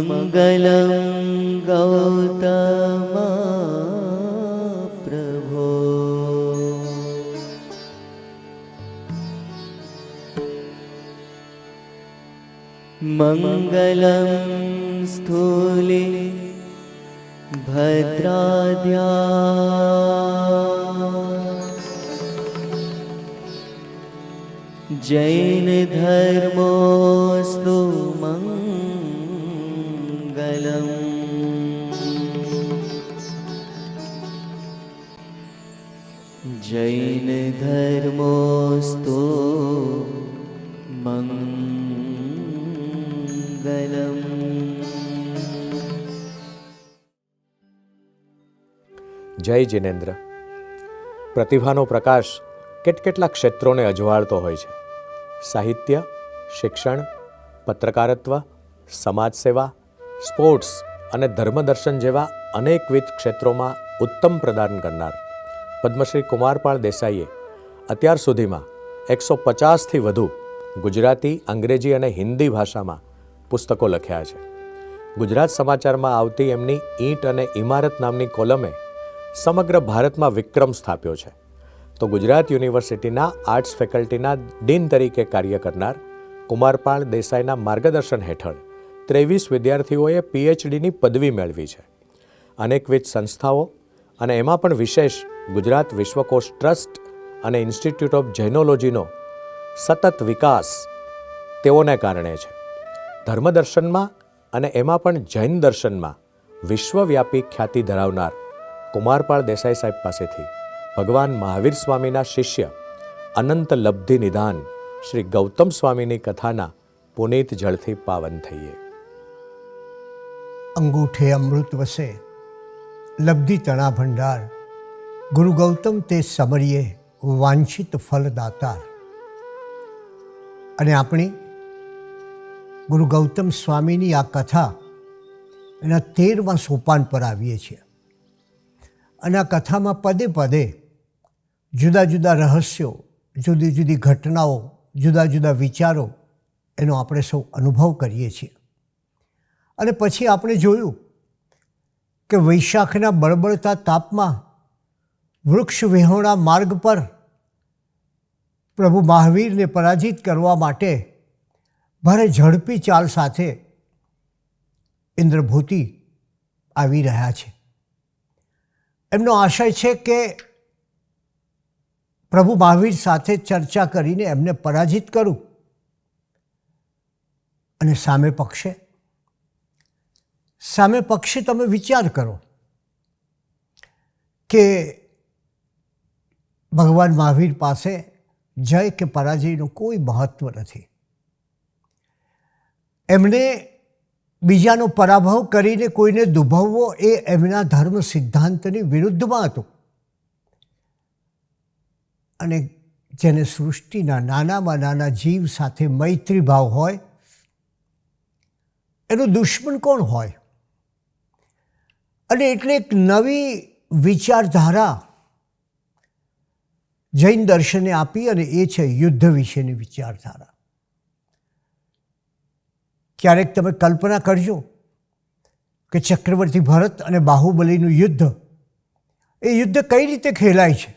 मङ्गलं गौतमा प्रभो। मङ्गलं स्थूले भद्राद्या। जैनधर्मोऽस्तु જૈન ધર્મોસ્તો મંગલમ. જય જિનેન્દ્ર. પ્રતિભાનો પ્રકાશ કેટકેટલા ક્ષેત્રોને અજવાળતો હોય છે. સાહિત્ય, શિક્ષણ, પત્રકારત્વ સમાજ સેવા સ્પોર્ટ્સ અને ધર્મદર્શન જેવા અનેકવિધ ક્ષેત્રોમાં ઉત્તમ પ્રદાન કરનાર. પદ્મશ્રી કુમારપાળ દેસાઈએ અત્યાર સુધીમાં એકસો પચાસથી વધુ ગુજરાતી, અંગ્રેજી અને હિન્દી ભાષામાં પુસ્તકો લખ્યા છે. ગુજરાત સમાચારમાં આવતી એમની ઈંટ અને ઇમારત નામની કોલમે સમગ્ર ભારતમાં વિક્રમ સ્થાપ્યો છે. તો ગુજરાત યુનિવર્સિટીના આર્ટ્સ ફેકલ્ટીના ડીન તરીકે કાર્ય કરનાર કુમારપાળ દેસાઈના માર્ગદર્શન હેઠળ ત્રેવીસ વિદ્યાર્થીઓએ પીએચડીની પદવી મેળવી છે. અનેકવિધ સંસ્થાઓ અને એમાં પણ વિશેષ ગુજરાત વિશ્વકોશ ટ્રસ્ટ અને ઇન્સ્ટિટ્યૂટ ઓફ જૈનોલોજીનો સતત વિકાસ તેઓને કારણે છે. ધર્મદર્શનમાં અને એમાં પણ જૈન દર્શનમાં વિશ્વવ્યાપી ખ્યાતિ ધરાવનાર કુમારપાળ દેસાઈ સાહેબ પાસેથી ભગવાન મહાવીર સ્વામીના શિષ્ય અનંત લબ્ધિ નિદાન શ્રી ગૌતમ સ્વામીની કથાના પુનીત જળથી પાવન થઈએ. અંગૂઠે અમૃત વસે, લબ્ધિ તણા ભંડાર ગુરુ ગૌતમ તે સમરીએ વાંછિત ફલદાતાર. અને આપણી ગુરુ ગૌતમ સ્વામીની આ કથા એના તેરમા સોપાન પર આવીએ છીએ. અને આ કથામાં પદે પદે જુદા જુદા રહસ્યો, જુદી જુદી ઘટનાઓ, જુદા જુદા વિચારો એનો આપણે સૌ અનુભવ કરીએ છીએ. અને પછી આપણે જોયું કે વૈશાખના બળબળતા તાપમાં વૃક્ષ વિહોણા માર્ગ પર પ્રભુ મહાવીરને પરાજિત કરવા માટે ભારે ઝડપી ચાલ સાથે ઇન્દ્રભૂતિ આવી રહ્યા છે. એમનો આશય છે કે પ્રભુ મહાવીર સાથે ચર્ચા કરીને એમને પરાજિત કરું અને સામે પક્ષે સામે પક્ષે તમે વિચાર કરો કે ભગવાન મહાવીર પાસે જય કે પરાજયનું કોઈ મહત્વ નથી. એમને બીજાનો પરાભવ કરીને કોઈને દુભવવો એ એમના ધર્મ સિદ્ધાંતની વિરુદ્ધમાં હતું. અને જેને સૃષ્ટિના નાનામાં નાના જીવ સાથે મૈત્રી ભાવ હોય, એનો દુશ્મન કોણ હોય? અને એટલે એક નવી વિચારધારા જૈન દર્શને આપી અને એ છે યુદ્ધ વિશેની વિચારધારા. ક્યારેક તમે કલ્પના કરજો કે ચક્રવર્તી ભરત અને બાહુબલીનું યુદ્ધ, એ યુદ્ધ કઈ રીતે ખેલાય છે?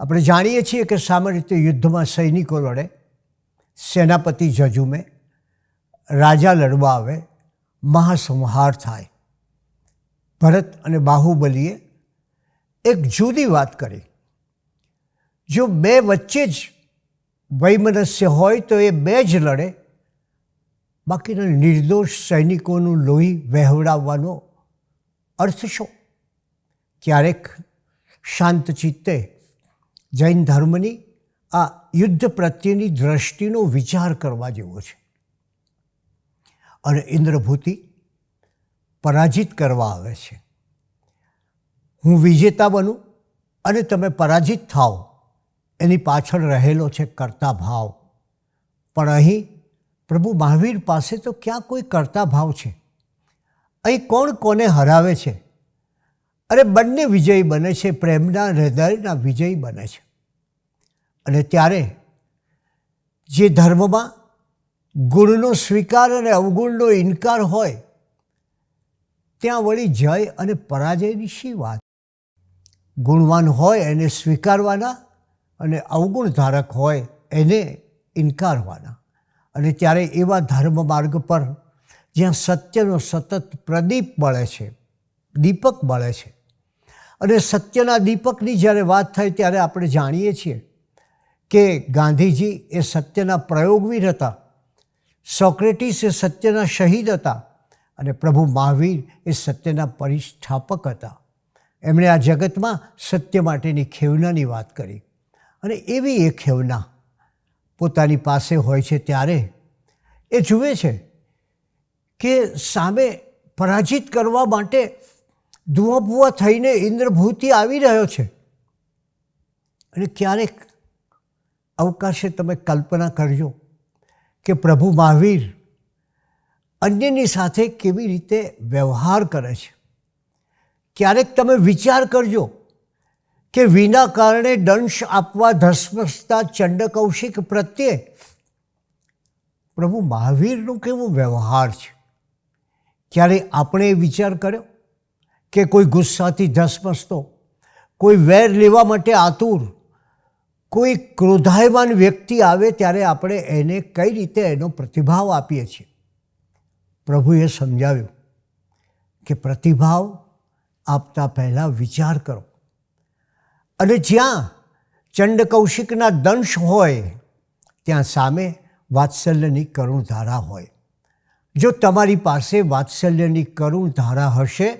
આપણે જાણીએ છીએ કે સામાન્ય રીતે યુદ્ધમાં સૈનિકો લડે, સેનાપતિ જજુમે રાજા લડવા આવે, મહાસંહાર થાય. ભરત અને બાહુબલીએ એક જુદી વાત કરી. જો બે વચ્ચે જ વૈમનસ્ય હોય તો એ બે જ લડે. બાકીના નિર્દોષ સૈનિકોનું લોહી વહેવડાવવાનો અર્થ શું? ક્યારેક શાંત ચિત્તે જૈન ધર્મની આ યુદ્ધ પ્રત્યેની દ્રષ્ટિનો વિચાર કરવા જેવો છે. અને ઇન્દ્રભૂતિ પરાજિત કરવા આવે છે. હું વિજેતા બનું અને તમે પરાજિત થાઓ. એની પાછળ રહેલો છે કર્તા ભાવ પણ અહીં પ્રભુ મહાવીર પાસે તો ક્યાં કોઈ કર્તા ભાવ છે? અહીં કોણ કોને હરાવે છે? અને બંને વિજયી બને છે, પ્રેમના, હૃદયના વિજયી બને છે. અને ત્યારે જે ધર્મમાં ગુણનો સ્વીકાર અને અવગુણનો ઇનકાર હોય, ત્યાં વળી જય અને પરાજયની શી વાત? ગુણવાન હોય એને સ્વીકારવાના અને અવગુણ ધારક હોય એને ઇનકારવાના. અને ત્યારે એવા ધર્મ માર્ગ પર જ્યાં સત્યનો સતત પ્રદીપ મળે છે, દીપક બળે છે. અને સત્યના દીપકની જ્યારે વાત થાય ત્યારે આપણે જાણીએ છીએ કે ગાંધીજી એ સત્યના પ્રયોગવીર હતા, સોક્રેટિસ એ સત્યના શહીદ હતા, અને પ્રભુ મહાવીર એ સત્યના પરિસ્થાપક હતા. એમણે આ જગતમાં સત્ય માટેની ખેવનાની વાત કરી. અને એવી એક ખેવના પોતાની પાસે હોય છે ત્યારે એ જુએ છે કે સામે પરાજિત કરવા માટે ધુઆ થઈને ઇન્દ્રભૂતિ આવી રહ્યો છે. અને ક્યારેક અવકાશે તમે કલ્પના કરજો કે પ્રભુ મહાવીર અન્યની સાથે કેવી રીતે વ્યવહાર કરે છે. ક્યારેક તમે વિચાર કરજો કે વિના કારણે દંશ આપવા ધસમસતા ચંડ કૌશિક પ્રત્યે પ્રભુ મહાવીરનું કેવો વ્યવહાર છે? ક્યારે આપણે એ વિચાર કર્યો કે કોઈ ગુસ્સાથી ધસમસતો કોઈ વેર લેવા માટે આતુર, કોઈ ક્રોધાયમાન વ્યક્તિ આવે ત્યારે આપણે એને કઈ રીતે એનો પ્રતિભાવ આપીએ છીએ? પ્રભુએ સમજાવ્યું કે પ્રતિભાવ આપતા પહેલાં વિચાર કરો. અને જ્યાં ચંડ કૌશિકના દંશ હોય, ત્યાં સામે વાત્સલ્યની કરુણ ધારા હોય. જો તમારી પાસે વાત્સલ્યની કરુણ ધારા હશે,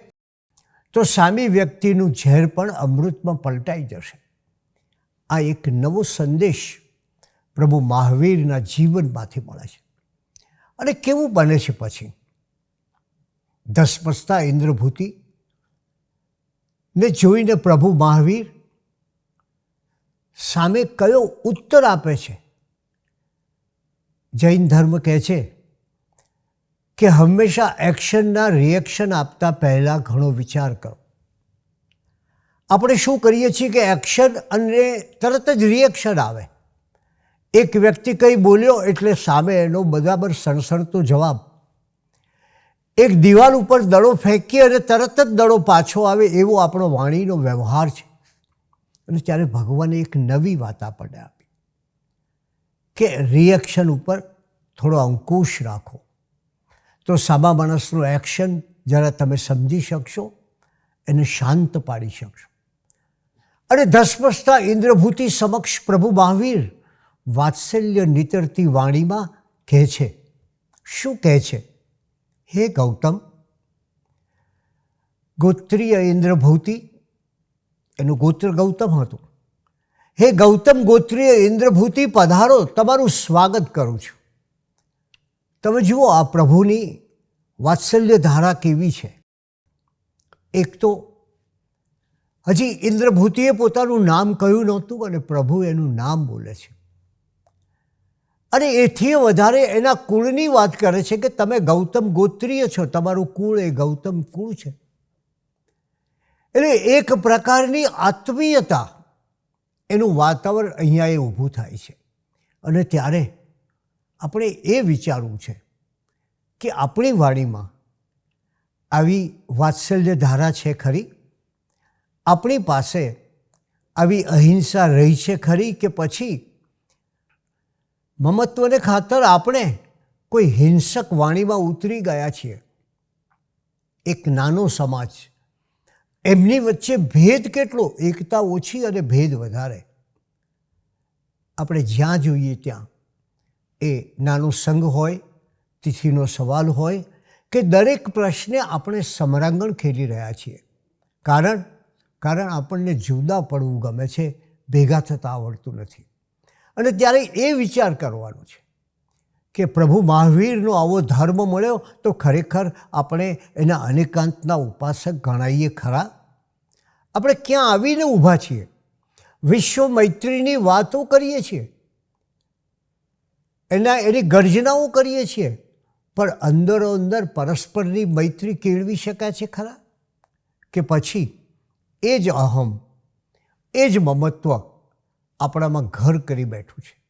તો સામી વ્યક્તિનું ઝેર પણ અમૃતમાં પલટાઈ જશે. આ એક નવો સંદેશ પ્રભુ મહાવીરના જીવનમાંથી મળે છે. અને કેવું બને છે પછી? ધસમસતા ઇન્દ્રભૂતિ ને જોઈને પ્રભુ મહાવીર સામે કયો ઉત્તર આપે છે? જૈન ધર્મ કહે છે કે હંમેશા એક્શનના રિએક્શન આપતા પહેલાં ઘણો વિચાર કરો. આપણે શું કરીએ છીએ કે એક્શન અને તરત જ રિએક્શન આવે. એક વ્યક્તિ કંઈ બોલ્યો એટલે સામે એનો બરાબર સણસણતો જવાબ. એક દિવાલ ઉપર દડો ફેંકીએ અને તરત જ દડો પાછો આવે એવો આપણો વાણીનો વ્યવહાર છે. અને ત્યારે ભગવાને એક નવી વાત આપણને આપી કે રિએક્શન ઉપર થોડો અંકુશ રાખો. તો સામા માણસનું એક્શન જરા તમે સમજી શકશો, એને શાંત પાડી શકશો. અને ધસમસતા ઇન્દ્રભૂતિ સમક્ષ પ્રભુ મહાવીર વાત્સલ્ય નિતરતી વાણીમાં કહે છે. શું કહે છે? હે ગૌતમ, ગોત્રીય ઇન્દ્રભૂતિ એનું ગોત્ર ગૌતમ હતું. હે ગૌતમ ગોત્રીય ઇન્દ્રભૂતિ પધારો, તમારું સ્વાગત કરું છું. તમે જુઓ, આ પ્રભુની વાત્સલ્ય ધારા કેવી છે. એક તો હજી ઇન્દ્રભૂતિએ પોતાનું નામ કહ્યું નહોતું અને પ્રભુ એનું નામ બોલે છે. અને એથી વધારે એના કુળની વાત કરે છે કે તમે ગૌતમ ગોત્રીય છો, તમારું કુળ એ ગૌતમ કુળ છે. એટલે એક પ્રકારની આત્મીયતા એનું વાતાવરણ અહીંયા એ ઊભું થાય છે. અને ત્યારે આપણે એ વિચારવું છે કે આપણી વાણીમાં આવી વાત્સલ્ય ધારા છે ખરી? આપણી પાસે આવી અહિંસા રહી છે ખરી કે પછી મમત્વને ખાતર આપણે કોઈ હિંસક વાણીમાં ઉતરી ગયા છીએ? એક નાનો સમાજ એમની વચ્ચે ભેદ કેટલો? એકતા ઓછી અને ભેદ વધારે. આપણે જ્યાં જોઈએ ત્યાં એ નાનો સંઘ હોય, તિથિનો સવાલ હોય કે દરેક પ્રશ્ને આપણે સમરાંગણ ખેલી રહ્યા છીએ. કારણ કારણ આપણને જુદા પડવું ગમે છે, ભેગા થતાં આવડતું નથી. અને ત્યારે એ વિચાર કરવાનો છે કે પ્રભુ મહાવીરનો આવો ધર્મ મળ્યો તો ખરેખર આપણે એના અનેકાંતના ઉપાસક ગણાઈએ ખરા? આપણે ક્યાં આવીને ઊભા છીએ? વિશ્વ મૈત્રીની વાતો કરીએ છીએ. એના, એની ગર્જનાઓ કરીએ છીએ. પણ અંદરો અંદર પરસ્પરની મૈત્રી કેળવી શકાય છે ખરા? કે પછી એ જ અહમ, એ જ મમત્વ આપણામાં ઘર કરી બેઠું છે.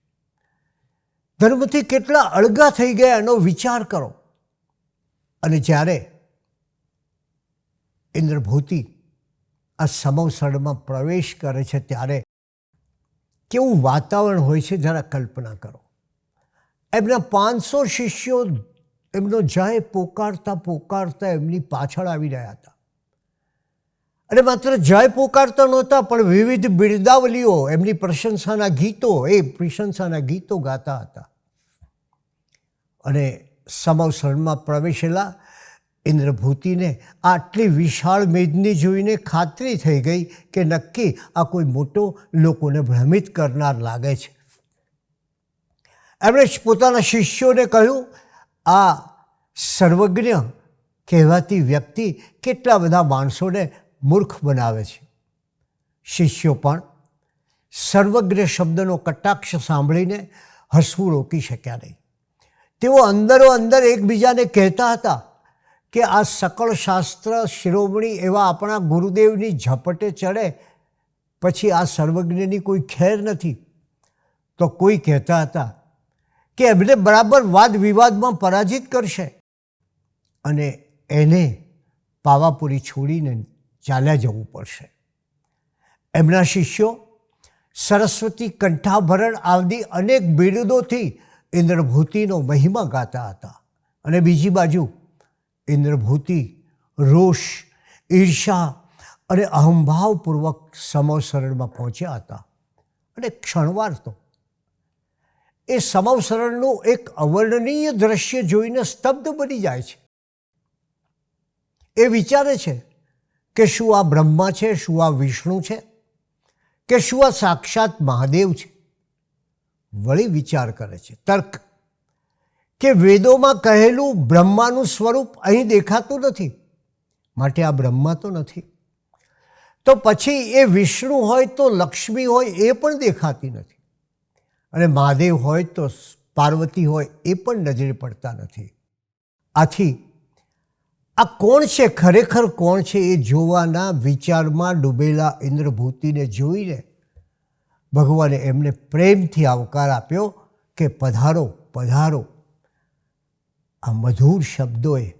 ધર્મથી કેટલા અળગા થઈ ગયા એનો વિચાર કરો. અને જ્યારે ઇન્દ્રભૂતિ આ સમવસળમાં પ્રવેશ કરે છે ત્યારે કેવું વાતાવરણ હોય છે જરા કલ્પના કરો. એમના પાંચસો શિષ્યો એમનો જય પોકારતા પોકારતા એમની પાછળ આવી રહ્યા હતા. અને માત્ર જય પોકારતા નહોતા, પણ વિવિધ બિરદાવલીઓ, એમની પ્રશંસાના ગીતો, એ પ્રશંસાના ગીતો ગાતા હતા. અને સમવસરમાં પ્રવેશેલા ઇન્દ્રભૂતિને આટલી વિશાળ મેદની જોઈને ખાતરી થઈ ગઈ કે નક્કી આ કોઈ મોટો લોકોને ભ્રમિત કરનાર લાગે છે. એમણે પોતાના શિષ્યોને કહ્યું, આ સર્વજ્ઞ કહેવાતી વ્યક્તિ કેટલા બધા માણસોને મૂર્ખ બનાવે છે. શિષ્યો પણ સર્વજ્ઞ શબ્દનો કટાક્ષ સાંભળીને હસવું રોકી શક્યા નહીં. તેઓ અંદરો અંદર એકબીજાને કહેતા હતા કે આ સકળ શાસ્ત્ર, શિરોમણી એવા આપણા ગુરુદેવની ઝપટે ચડે, પછી આ સર્વજ્ઞની કોઈ ખેર નથી. તો કોઈ કહેતા હતા કે એમને બરાબર વાદ વિવાદમાં પરાજિત કરશે. અને એને પાવાપુરી છોડીને ચાલ્યા જવું પડશે. એમના શિષ્યો સરસ્વતી કંઠાભરણ આવતી અનેક બિરુદોથી ઇન્દ્રભૂતિનો મહિમા ગાતા હતા. અને બીજી બાજુ ઇન્દ્રભૂતિ, રોષ ઈર્ષા અને અહંભાવપૂર્વક સમવસરણમાં પહોંચ્યા હતા. અને ક્ષણવાર તો. એ સમવસરણનું એક અવર્ણનીય દ્રશ્ય જોઈને સ્તબ્ધ બની જાય છે. એ વિચારે છે કે શું આ બ્રહ્મા છે, શું આ વિષ્ણુ છે, કે શું આ સાક્ષાત મહાદેવ છે? વળી વિચાર કરે છે. તર્ક. કે વેદોમાં કહેલું બ્રહ્માનું સ્વરૂપ અહીં દેખાતું નથી. માટે આ બ્રહ્મા તો નથી. તો પછી એ વિષ્ણુ હોય તો લક્ષ્મી હોય એ પણ દેખાતી નથી. અને મહાદેવ હોય તો પાર્વતી હોય એ પણ નજરે પડતા નથી. આથી આ કોણ છે? ખરેખર કોણ છે એ જોવાના વિચારમાં ડૂબેલા ઇન્દ્રભૂતિને જોઈને ભગવાને એમને પ્રેમથી આવકાર આપ્યો કે પધારો પધારો. આ મધુર શબ્દોએ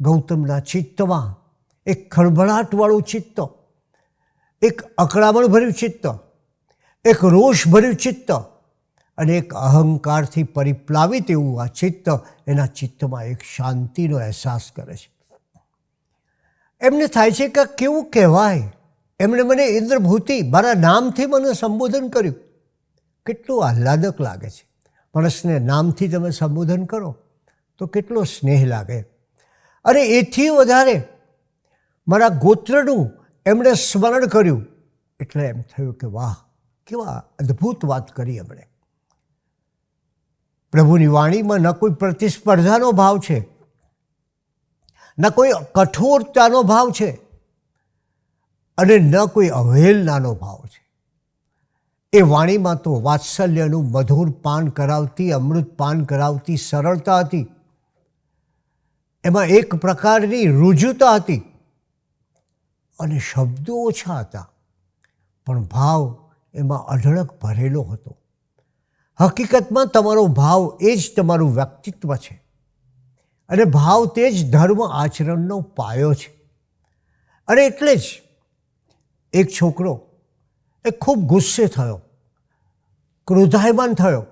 ગૌતમના ચિત્તમાં એક ખળભળાટવાળું ચિત્ત, એક અકળામણભર્યું ચિત્ત, એક રોષભર્યું ચિત્ત અને એક અહંકારથી પરિપ્લાવિત એવું આ ચિત્ત એના ચિત્તમાં એક શાંતિનો અહેસાસ કરે છે. એમને થાય છે કે કેવું કહેવાય? એમણે મને ઇન્દ્રભૂતિ મારા નામથી મને સંબોધન કર્યું. કેટલું આહ્લાદક લાગે છે. માણસને નામથી તમે સંબોધન કરો. તો કેટલો સ્નેહ લાગે? અને એથી વધારે મારા ગોત્રનું એમણે સ્મરણ કર્યું. એટલે એમ થયું કે વાહ, કેવા અદ્ભુત વાત કરી એમણે. પ્રભુની વાણીમાં ન કોઈ પ્રતિસ્પર્ધાનો ભાવ છે, ન કોઈ કઠોરતાનો ભાવ છે, અને ન કોઈ અવહેલનાનો ભાવ છે. એ વાણીમાં તો વાત્સલ્યનું મધુર પાન કરાવતી, અમૃત પાન કરાવતી સરળતા હતી એમાં એક પ્રકારની રુજુતા હતી. અને શબ્દો ઓછા હતા, પણ ભાવ એમાં અઢળક ભરેલો હતો. હકીકતમાં તમારો ભાવ એ જ તમારું વ્યક્તિત્વ છે. અને ભાવ તે જ ધર્મ આચરણનો પાયો છે. અને એટલે જ એક છોકરો, એ ખૂબ ગુસ્સે થયો, ક્રોધાયમાન થયો.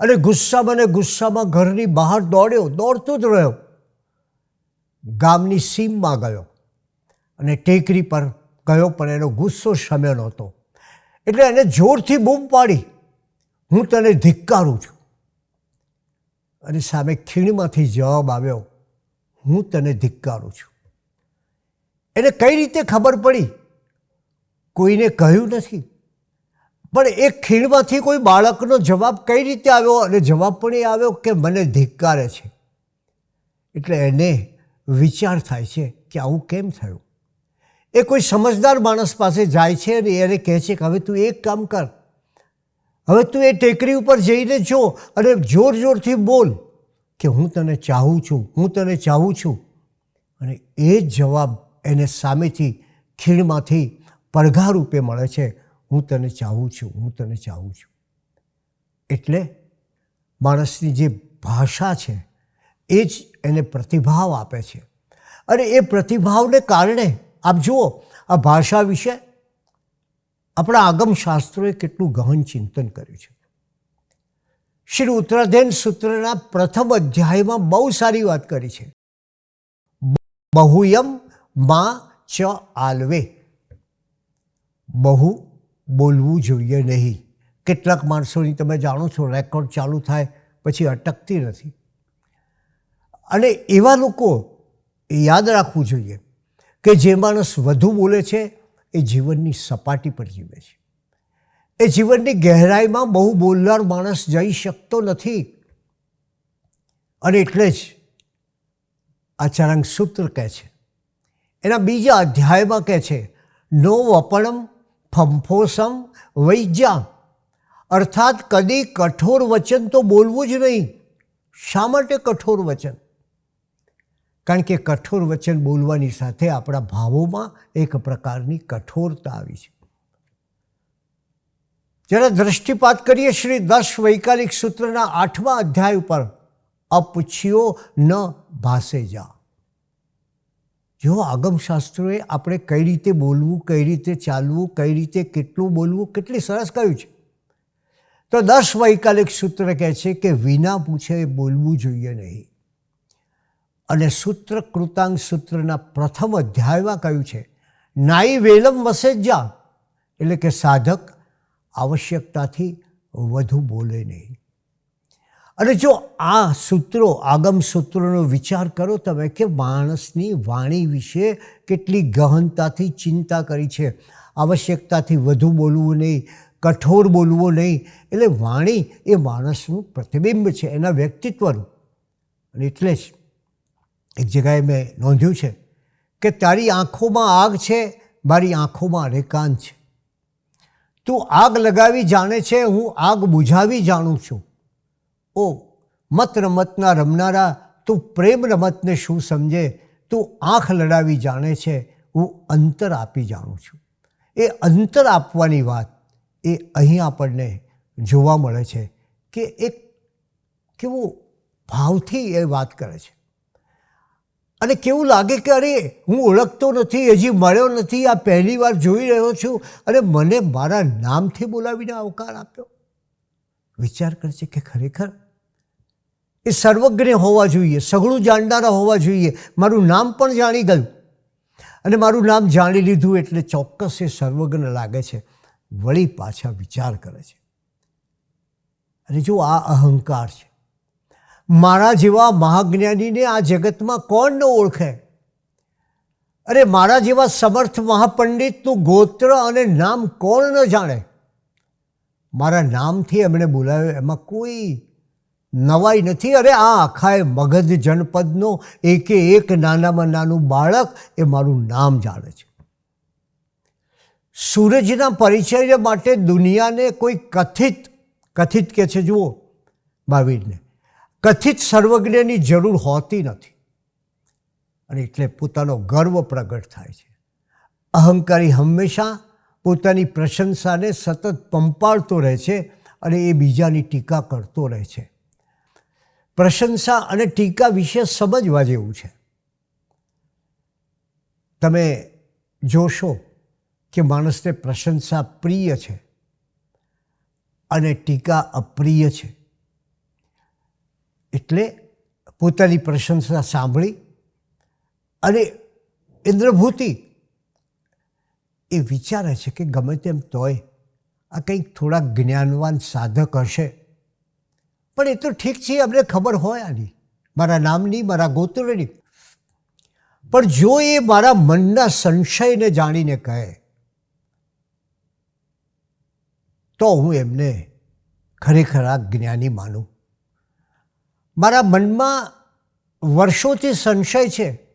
અને ગુસ્સામાં ને ગુસ્સામાં ઘરની બહાર દોડ્યો, દોડતો જ રહ્યો. ગામની સીમમાં ગયો અને ટેકરી પર ગયો, પણ એનો ગુસ્સો શમ્યો નહોતો. એટલે એને જોરથી બૂમ પાડી. હું તને ધિક્કારું છું. અને સામે ખીણમાંથી જવાબ આવ્યો, હું તને ધિક્કારું છું. એને કઈ રીતે ખબર પડી? કોઈને કહ્યું નથી. પણ એ ખીણમાંથી કોઈ બાળકનો જવાબ કઈ રીતે આવ્યો? અને જવાબ પણ એ આવ્યો કે, મને ધિક્કારે છે. એટલે એને વિચાર થાય છે કે આવું કેમ થયું? એ કોઈ સમજદાર માણસ પાસે જાય છે અને એને કહે છે કે હવે તું એક કામ કર. હવે તું એ ટેકરી ઉપર જઈને જો અને જોર જોરથી બોલ કે હું તને ચાહું છું, હું તને ચાહું છું. અને એ જ જવાબ એને સામેથી ખીણમાંથી પડઘા રૂપે મળે છે, હું તને ચાહું છું, હું તને ચાહું છું. એટલે માણસની જે ભાષા છે એ જ એને પ્રતિભાવ આપે છે. અને એ પ્રતિભાવને કારણે આપ જુઓ, આ ભાષા વિશે આપણા આગમ શાસ્ત્રોએ કેટલું ગહન ચિંતન કર્યું છે. શ્રી ઉત્તરાધ્યન સૂત્રના પ્રથમ અધ્યાયમાં બહુ સારી વાત કરી છે. બહુયમ મા ચ આલવે. બહુ બોલવું જોઈએ નહીં. કેટલાક માણસોની તમે જાણો છો, રેકોર્ડ ચાલુ થાય, પછી અટકતી નથી. અને એવા લોકો યાદ રાખવું જોઈએ કે જે માણસ વધુ બોલે છે, એ જીવનની સપાટી પર જીવે છે. એ જીવનની ગહેરાઈમાં બહુ બોલનાર માણસ જઈ શકતો નથી. અને એટલે જ આચારાંગ સૂત્ર કહે છે. એના બીજા અધ્યાયમાં કહે છે, નો વપણમ ફંફોસમ વૈજ્યા અર્થાત કદી કઠોર વચન તો બોલવું જ નહીં. શા માટે કઠોર વચન? કારણ કે કઠોર વચન બોલવાની સાથે આપણા ભાવોમાં એક પ્રકારની કઠોરતા આવી છે. જ્યારે દ્રષ્ટિપાત કરીએ, શ્રી દસ વૈકાલિક સૂત્રના આઠમા અધ્યાય ઉપર અપુછીઓ ન ભાસે જા. જો આગમશાસ્ત્રોએ આપણે કઈ રીતે બોલવું, કઈ રીતે ચાલવું, કઈ રીતે કેટલું બોલવું, કેટલી સરસ કહ્યું છે. તો દસ વૈકાલિક સૂત્ર કહે છે કે વિના પૂછે બોલવું જોઈએ નહીં. અને સૂત્ર કૃતાંગ સૂત્રના પ્રથમ અધ્યાયમાં કહ્યું છે, નાઈ વેલમ વસે જા એટલે કે સાધક આવશ્યકતાથી વધુ બોલે નહીં. અને જો આ સૂત્રો, આગમ સૂત્રોનો વિચાર કરો, તમે કે માણસની વાણી વિશે કેટલી ગહનતાથી ચિંતા કરી છે, આવશ્યકતાથી વધુ બોલવું નહીં, કઠોર બોલવું નહીં, એટલે વાણી એ માણસનું પ્રતિબિંબ છે, એના વ્યક્તિત્વનું. અને એટલે જ એક જગાએ મેં નોંધ્યું છે કે તારી આંખોમાં આગ છે, મારી આંખોમાં રેકાન છે. તું આગ લગાવી જાણે છે, હું આગ બુઝાવી જાણું છું. ઓ, મત રમતના રમનારા, તું પ્રેમ રમતને શું સમજે? તું આંખ લડાવી જાણે છે, હું અંતર આપી જાણું છું. એ અંતર આપવાની વાત એ અહીં આપણને જોવા મળે છે કે એક કેવું ભાવથી એ વાત કરે છે. અને કેવું લાગે કે અરે, હું ઓળખતો નથી, હજી મળ્યો નથી, આ પહેલી વાર જોઈ રહ્યો છું અને મને મારા નામથી બોલાવીને આવકાર આપ્યો. વિચાર કરશે કે ખરેખર એ સર્વજ્ઞ હોવા જોઈએ, સઘળું જાણનારા હોવા જોઈએ. મારું નામ પણ જાણી ગયું. અને મારું નામ જાણી લીધું એટલે ચોક્કસ એ સર્વજ્ઞ લાગે છે. વળી પાછા વિચાર કરે છે. અને જો આ અહંકાર છે મારા જેવા મહાજ્ઞાનીને આ જગતમાં કોણ ન ઓળખે? અરે મારા જેવા સમર્થ મહાપંડિતનું ગોત્ર અને નામ કોણ ન જાણે? મારા નામથી એમણે બોલાવ્યો, એમાં કોઈ નવાઈ નથી. અરે આ આખાએ મગધ જનપદનો એકે એક નાનામાં નાનું બાળક એ મારું નામ જાણે છે. સૂરજના પરિચય માટે દુનિયાને કોઈ કથિત કથિત કે છે જુઓ મહાવીરને કથિત સર્વજ્ઞની જરૂર હોતી નથી. અને એટલે પોતાનો ગર્વ પ્રગટ થાય છે. અહંકારી હંમેશા પોતાની પ્રશંસાને સતત પંપાળતો રહે છે અને એ બીજાની ટીકા કરતો રહે છે. પ્રશંસા અને ટીકા વિશે સમજવા જેવું છે. તમે જોશો કે માણસને પ્રશંસા પ્રિય છે અને ટીકા અપ્રિય છે. એટલે પોતાની પ્રશંસા સાંભળી અને ઇન્દ્રભૂતિ એ વિચારે છે કે ગમે તેમ તોય આ કંઈક થોડા જ્ઞાનવાન સાધક હશે. પણ એ તો ઠીક છે, અમને ખબર હોય આની. મારા નામની, મારા ગોત્રની. પણ જો એ મારા મનના સંશયને જાણીને કહે, તો હું એમને ખરેખર આ જ્ઞાની માનું. મારા મનમાં વર્ષોથી સંશય છે.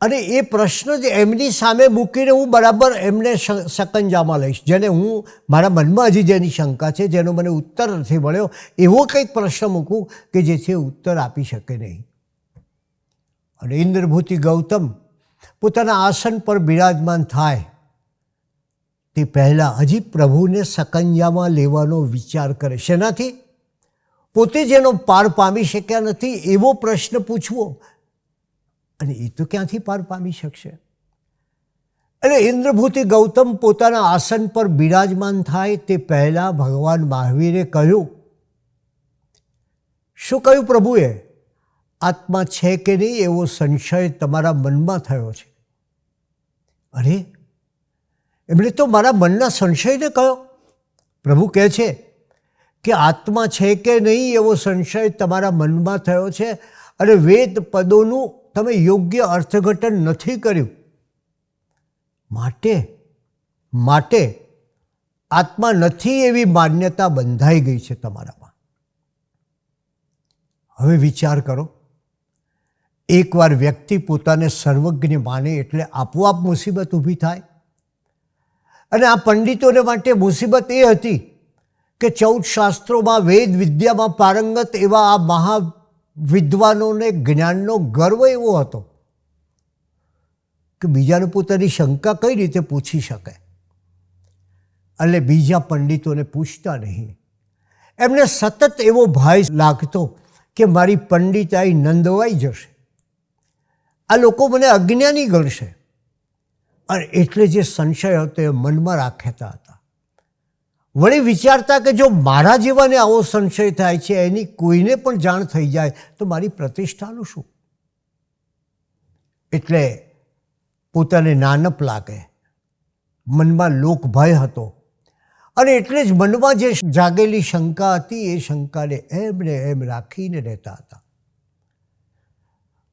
અને એ પ્રશ્ન જ એમની સામે મૂકીને હું બરાબર એમને સકંજામાં લઈશ. જેને હું મારા મનમાં હજી જેની શંકા છે, જેનો મને ઉત્તર નથી મળ્યો, એવો કંઈક પ્રશ્ન મૂકું કે જેથી ઉત્તર આપી શકે નહીં. અને ઇન્દ્રભૂતિ ગૌતમ પોતાના આસન પર બિરાજમાન થાય. તે પહેલાં હજી પ્રભુને સકંજામાં લેવાનો વિચાર કરે. શેનાથી? પોતે જેનો પાર પામી શક્યા નથી એવો પ્રશ્ન પૂછવો. અને એ તો ક્યાંથી પાર પામી શકશે? એટલે ઇન્દ્રભૂતિ ગૌતમ પોતાના આસન પર બિરાજમાન થાય તે પહેલાં ભગવાન મહાવીરે કહ્યું, શું કહ્યું પ્રભુએ? આત્મા છે કે નહીં એવો સંશય તમારા મનમાં થયો છે? અરે, એમણે તો મારા મનના સંશયને કહ્યો. પ્રભુ કહે છે કે આત્મા છે કે નહીં એવો સંશય તમારા મનમાં થયો છે? અને વેદ પદોનું તમે યોગ્ય અર્થઘટન નથી કર્યું. માટે માટે આત્મા નથી એવી માન્યતા બંધાઈ ગઈ છે તમારામાં. હવે વિચાર કરો. એકવાર વ્યક્તિ પોતાને સર્વજ્ઞ માને એટલે આપોઆપ મુસીબત ઊભી થાય. અને આ પંડિતોને માટે મુસીબત એ હતી કે ચૌદ શાસ્ત્રોમાં વેદ વિદ્યામાં પારંગત એવા આ મહા વિદ્વાનોને જ્ઞાનનો ગર્વ એવો હતો કે બીજાને પોતાની શંકા કઈ રીતે પૂછી શકે? એટલે બીજા પંડિતોને પૂછતા નહીં. એમને સતત એવો ભય લાગતો કે મારી પંડિતાઈ નંદવાઈ જશે. આ લોકો મને અજ્ઞાની ગણશે. અને એટલે જે સંશય હતો એ મનમાં રાખતા હતા. વળી વિચારતા કે જો મારા જેવાને આવો સંશય થાય છે, એની કોઈને પણ જાણ થઈ જાય, તો મારી પ્રતિષ્ઠાનું શું? એટલે પોતાને નાનપ લાગે, મનમાં લોક ભય હતો. અને એટલે જ મનમાં જે જાગેલી શંકા હતી, એ શંકાને એમને એમ રાખીને રહેતા હતા.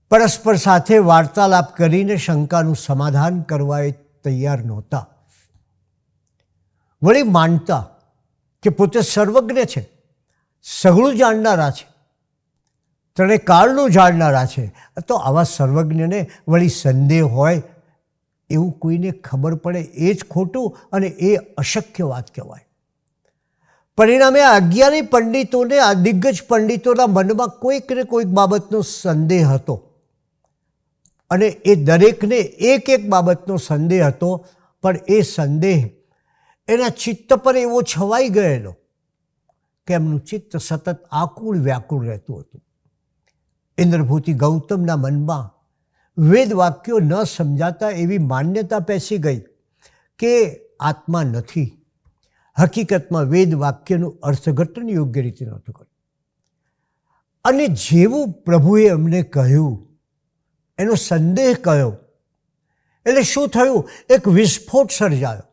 પરસ્પર સાથે વાર્તાલાપ કરીને શંકાનું સમાધાન કરવા એ તૈયાર નહોતા. વળી માનતા કે પોતે સર્વજ્ઞ છે, સઘળું જાણનારા છે ત્રણેય કાળનું જાણનારા છે, તો આવા સર્વજ્ઞને વળી સંદેહ હોય એવું કોઈને ખબર પડે એ જ ખોટું અને એ અશક્ય વાત કહેવાય. પરિણામે અજ્ઞાની પંડિતોને, આ દિગ્ગજ પંડિતોના મનમાં કોઈક ને કોઈક બાબતનો સંદેહ હતો અને એ દરેકને એક એક બાબતનો સંદેહ હતો, પણ એ સંદેહ એના ચિત્ત પર એવો છવાઈ ગયેલો કે એમનું ચિત્ત સતત આકુળ વ્યાકુળ રહેતું હતું. ઇન્દ્રભૂતિ ગૌતમના મનમાં વેદ વાક્યો ન સમજાતા એવી માન્યતા પેસી ગઈ કે આત્મા નથી. હકીકતમાં વેદ વાક્યનું અર્થઘટન યોગ્ય રીતે નહોતું કર્યું. અને જેવું પ્રભુએ અમને કહ્યું, એનો સંદેહ કયો, એટલે શું થયું? એક વિસ્ફોટ સર્જાયો.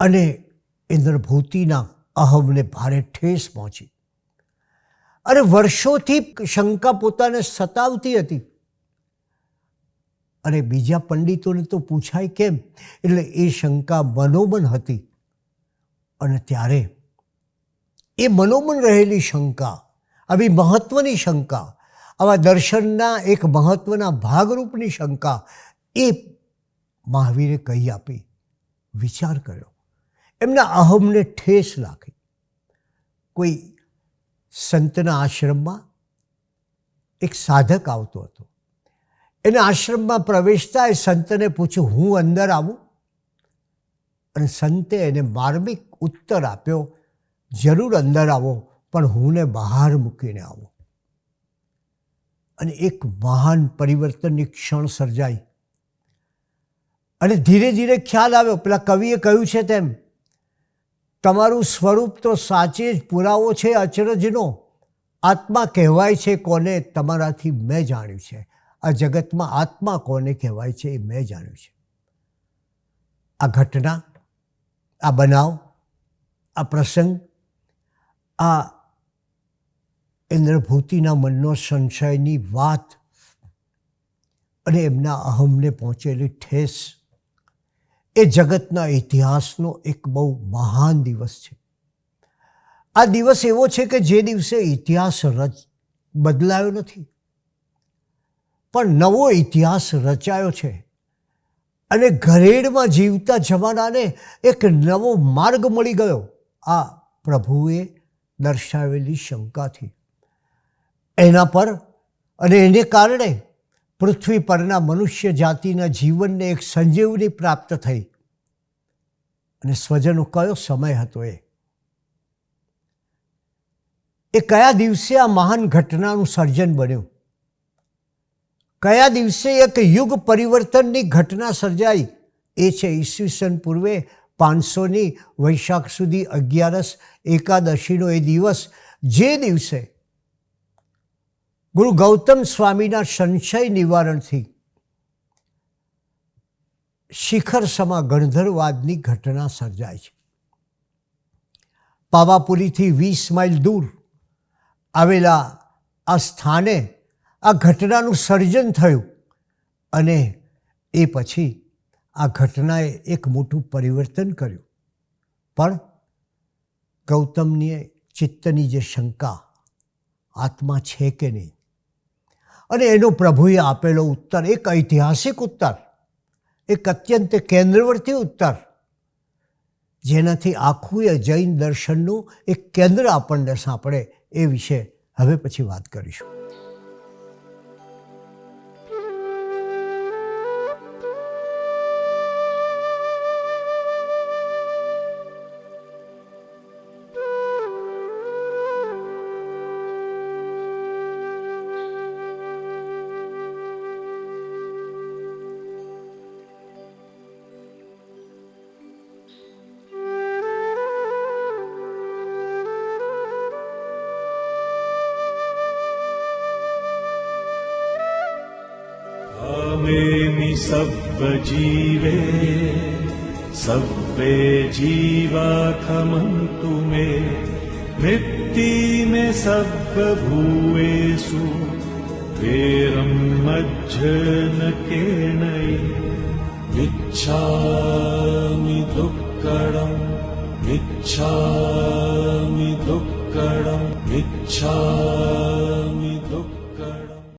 અને ઇન્દ્રભૂતિના અહમને ભારે ઠેસ પહોંચી. અને વર્ષોથી શંકા પોતાને સતાવતી હતી. અને બીજા પંડિતોને તો પૂછાય કેમ? એટલે એ શંકા મનોમન હતી. અને ત્યારે એ મનોમન રહેલી શંકા, આવી મહત્વની શંકા, આવા દર્શનના એક મહત્વના ભાગરૂપની શંકા એ મહાવીરે કહી આપી, વિચાર કર્યો. એમના અહમને ઠેસ લાગી કોઈ સંતના આશ્રમમાં એક સાધક આવતો હતો. એના આશ્રમમાં પ્રવેશતા એ સંતને પૂછ્યું હું અંદર આવું? અને સંતે એને માર્મિક ઉત્તર આપ્યો, જરૂર અંદર આવો, પણ હુંને બહાર મૂકીને આવો. અને એક મહાન પરિવર્તનની ક્ષણ સર્જાઈ. અને ધીરે ધીરે ખ્યાલ આવ્યો. પેલા કવિએ કહ્યું છે તેમ તમારું સ્વરૂપ તો સાચે જ પુરાવો છે, અચરજનો. આત્મા કહેવાય છે કોને તમારાથી મેં જાણ્યું છે. આ જગતમાં આત્મા કોને કહેવાય છે એ મેં જાણ્યું છે. આ ઘટના, આ બનાવ, આ પ્રસંગ, આ ઇન્દ્રભૂતિના મનનો સંશયની વાત અને એમના અહમને પહોંચેલી ઠેસ એ જગતના ઇતિહાસનો એક બહુ મહાન દિવસ છે. આ દિવસ એવો છે કે જે દિવસે ઇતિહાસ રચ, બદલાયો નથી. પણ નવો ઇતિહાસ રચાયો છે અને ઘરેડમાં જીવતા જમાનાને એક નવો માર્ગ મળી ગયો. આ પ્રભુએ દર્શાવેલી શંકાથી. એના પર અને એને કારણે પૃથ્વી પરના મનુષ્ય જાતિના જીવનને એક સંજીવની પ્રાપ્ત થઈ. અને સ્વજનો કયો સમય હતો એ? એ કયા દિવસે આ મહાન ઘટનાનું સર્જન બન્યું? કયા દિવસે એક યુગ પરિવર્તનની ઘટના સર્જાઈ? એ છે ઈસવીસન પૂર્વે પાંચસોની વૈશાખ સુધી અગિયારસ એકાદશીનો એ દિવસ જે દિવસે ગુરુ ગૌતમ સ્વામીના સંશય નિવારણથી શિખર સમા ગણધરવાદની ઘટના સર્જાય છે. પાવાપુરીથી વીસ માઇલ દૂર આવેલા આ સ્થાને આ ઘટનાનું સર્જન થયું અને એ પછી આ ઘટનાએ એક મોટું પરિવર્તન કર્યું. પણ ગૌતમની ચિત્તની જે શંકા, આત્મા છે કે નહીં અને એનો પ્રભુએ આપેલો ઉત્તર, એક ઐતિહાસિક ઉત્તર, એક અત્યંત કેન્દ્રવર્તી ઉત્તર, જેનાથી આખું એ જૈન દર્શનનું એક કેન્દ્ર આપણને સાંપડે એ વિશે હવે પછી વાત કરીશું. सर्वजीवे सर्वे जीवा खमन्तु मे। वृत्ति भित्ति सर्वभुवेरं मज्जनके नै विच्छामि दुक्कडम् विच्छामि दुक्कडम् विच्छा